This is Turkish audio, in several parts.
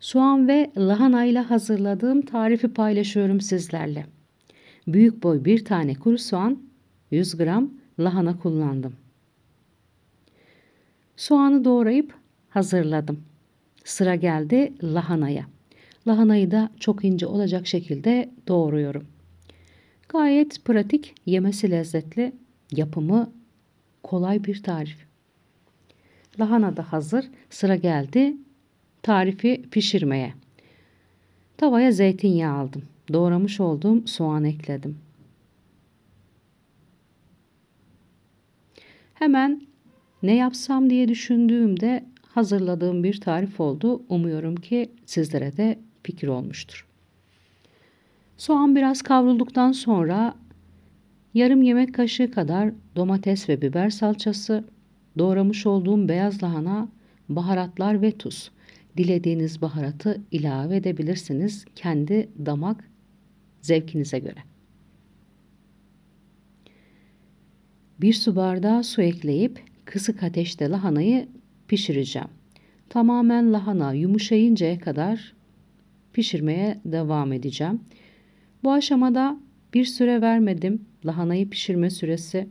Soğan ve lahana ile hazırladığım tarifi paylaşıyorum sizlerle. Büyük boy bir tane kuru soğan, 100 gram lahana kullandım. Soğanı doğrayıp hazırladım. Sıra geldi lahanaya. Lahanayı da çok ince olacak şekilde doğruyorum. Gayet pratik, yemesi lezzetli, yapımı kolay bir tarif. Lahana da hazır. Sıra geldi tarifi pişirmeye. Tavaya zeytinyağı aldım. Doğramış olduğum soğan ekledim. Hemen ne yapsam diye düşündüğümde hazırladığım bir tarif oldu. Umuyorum ki sizlere de fikir olmuştur. Soğan biraz kavrulduktan sonra yarım yemek kaşığı kadar domates ve biber salçası, doğramış olduğum beyaz lahana, baharatlar ve tuz. Dilediğiniz baharatı ilave edebilirsiniz kendi damak zevkinize göre. Bir su bardağı su ekleyip kısık ateşte lahanayı pişireceğim. Tamamen lahana yumuşayıncaya kadar pişirmeye devam edeceğim. Bu aşamada bir süre vermedim. Lahanayı pişirme süresi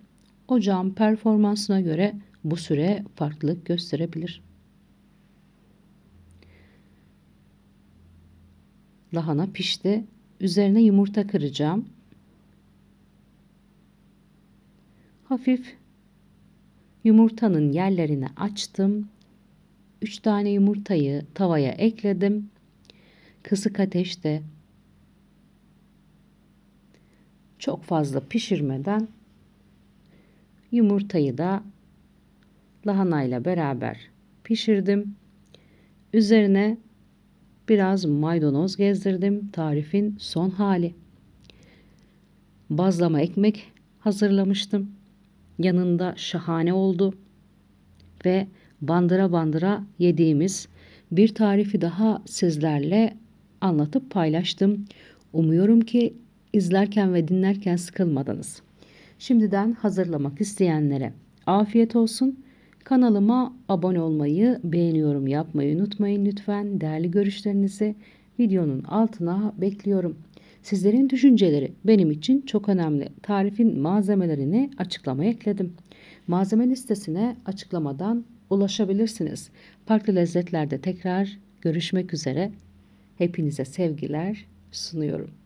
ocağın performansına göre bu süre farklılık gösterebilir. Lahana pişti. Üzerine yumurta kıracağım. Hafif yumurtanın yerlerini açtım. 3 tane yumurtayı tavaya ekledim. Kısık ateşte çok fazla pişirmeden yumurtayı da lahanayla beraber pişirdim. Üzerine biraz maydanoz gezdirdim. Tarifin son hali. Bazlama ekmek hazırlamıştım. Yanında şahane oldu. Ve bandıra bandıra yediğimiz bir tarifi daha sizlerle anlatıp paylaştım. Umuyorum ki izlerken ve dinlerken sıkılmadınız. Şimdiden hazırlamak isteyenlere afiyet olsun. Kanalıma abone olmayı, beğeniyorum yapmayı unutmayın lütfen. Değerli görüşlerinizi videonun altına bekliyorum. Sizlerin düşünceleri benim için çok önemli. Tarifin malzemelerini açıklamaya ekledim. Malzeme listesine açıklamadan ulaşabilirsiniz. Farklı lezzetlerde tekrar görüşmek üzere. Hepinize sevgiler sunuyorum.